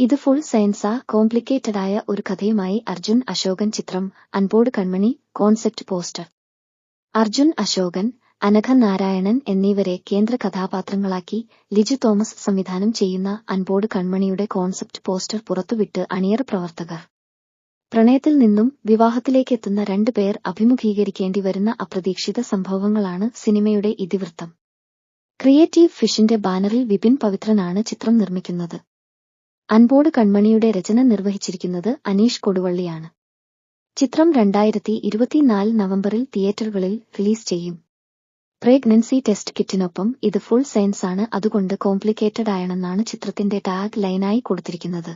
ഇത് ഫുൾ സയൻസ കോംപ്ലിക്കേറ്റഡായ ഒരു കഥയുമായി അർജുൻ അശോകൻ ചിത്രം അൻപോട് കൺമണി കോൺസെപ്റ്റ് പോസ്റ്റർ അർജുൻ അശോകൻ അനഘ നാരായണൻ എന്നിവരെ കേന്ദ്ര കഥാപാത്രങ്ങളാക്കി ലിജു തോമസ് സംവിധാനം ചെയ്യുന്ന അൻപോട് കൺമണിയുടെ കോൺസെപ്റ്റ് പോസ്റ്റർ പുറത്തുവിട്ട് അണിയർ പ്രവർത്തകർ. പ്രണയത്തിൽ നിന്നും വിവാഹത്തിലേക്കെത്തുന്ന രണ്ടുപേർ അഭിമുഖീകരിക്കേണ്ടി വരുന്ന അപ്രതീക്ഷിത സംഭവങ്ങളാണ് സിനിമയുടെ ഇതിവൃത്തം. ക്രിയേറ്റീവ് ഫിഷിന്റെ ബാനറിൽ വിപിൻ പവിത്രനാണ് ചിത്രം നിർമ്മിക്കുന്നത്. അൻപോട് കൺമണിയുടെ രചന നിർവഹിച്ചിരിക്കുന്നത് അനീഷ് കൊടുവള്ളിയാണ്. ചിത്രം രണ്ടായിരത്തി ഇരുപത്തിനാല് നവംബറിൽ തിയേറ്ററുകളിൽ റിലീസ് ചെയ്യും. പ്രഗ്നൻസി ടെസ്റ്റ് കിറ്റിനൊപ്പം ഇത് ഫുൾ സയൻസ് ആണ് അതുകൊണ്ട് കോംപ്ലിക്കേറ്റഡ് ആയണെന്നാണ് ചിത്രത്തിന്റെ ടാഗ് ലൈനായി കൊടുത്തിരിക്കുന്നത്.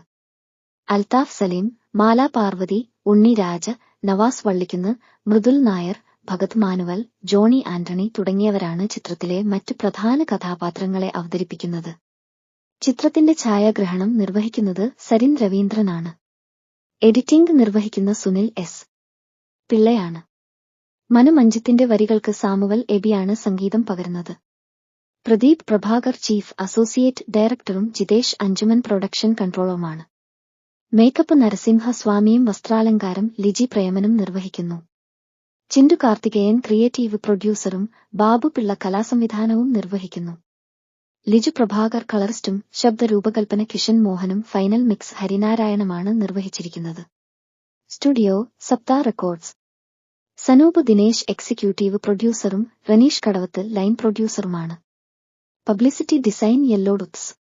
അൽതാഫ് സലീം മാല പാർവതി ഉണ്ണി രാജ നവാസ് വള്ളിക്കുന്ന് മൃദുൽ നായർ ഭഗത് മാനുവൽ ജോണി ആന്റണി തുടങ്ങിയവരാണ് ചിത്രത്തിലെ മറ്റ് പ്രധാന കഥാപാത്രങ്ങളെ അവതരിപ്പിക്കുന്നത്. ചിത്രത്തിന്റെ ഛായാഗ്രഹണം നിർവഹിക്കുന്നത് സരിൻ രവീന്ദ്രനാണ്. എഡിറ്റിംഗ് നിർവഹിക്കുന്ന സുനിൽ എസ്. പിള്ളയാണ്. മനു മഞ്ജിത്തിന്റെ വരികൾക്ക് സാമുവൽ എബിയാണ് സംഗീതം പകരുന്നത്. പ്രദീപ് പ്രഭാകർ ചീഫ് അസോസിയേറ്റ് ഡയറക്ടറും ജിതേഷ് അഞ്ജുമൻ പ്രൊഡക്ഷൻ കൺട്രോളറുമാണ്. മേക്കപ്പ് നരസിംഹ സ്വാമിയും വസ്ത്രാലങ്കാരം ലിജി പ്രേമനും നിർവഹിക്കുന്നു. ചിൻഡു കാർത്തികേയൻ ക്രിയേറ്റീവ് പ്രൊഡ്യൂസറും ബാബു പിള്ള കലാസംവിധാനവും നിർവഹിക്കുന്നു. ലിജു പ്രഭാകർ കളറിസ്റ്റും ശബ്ദരൂപകൽപ്പന കിഷൻ മോഹനും ഫൈനൽ മിക്സ് ഹരിനാരായണമാണ് നിർവഹിച്ചിരിക്കുന്നത്. Studio Saptha Records. Sanoop Dinesh executive പ്രൊഡ്യൂസറും Raneesh Kadavath line പ്രൊഡ്യൂസറുമാണ്. പബ്ലിസിറ്റി ഡിസൈൻ യെല്ലോഡുത്സ്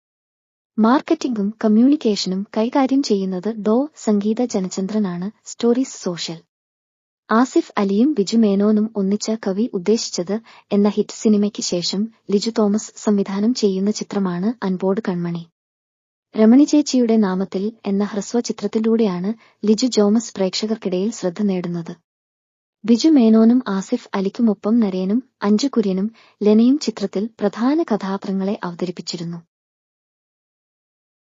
മാർക്കറ്റിംഗും കമ്മ്യൂണിക്കേഷനും കൈകാര്യം ചെയ്യുന്നത് ഡോ സംഗീത ജനചന്ദ്രനാണ് സ്റ്റോറീസ് സോഷ്യൽ. ആസിഫ് അലിയും ബിജു മേനോനും ഒന്നിച്ച കവി ഉദ്ദേശിച്ചത് എന്ന ഹിറ്റ് സിനിമയ്ക്ക് ശേഷം ലിജു തോമസ് സംവിധാനം ചെയ്യുന്ന ചിത്രമാണ് അൻപോട് കൺമണി. രമണി ചേച്ചിയുടെ നാമത്തിൽ എന്ന ഹ്രസ്വ ചിത്രത്തിലൂടെയാണ് ലിജു ജോമസ് പ്രേക്ഷകർക്കിടയിൽ ശ്രദ്ധ നേടുന്നത്. ബിജു മേനോനും ആസിഫ് അലിക്കുമൊപ്പം നരേനും അഞ്ചു കുര്യനും ലെനയും ചിത്രത്തിൽ പ്രധാന കഥാപാത്രങ്ങളെ അവതരിപ്പിച്ചിരുന്നു.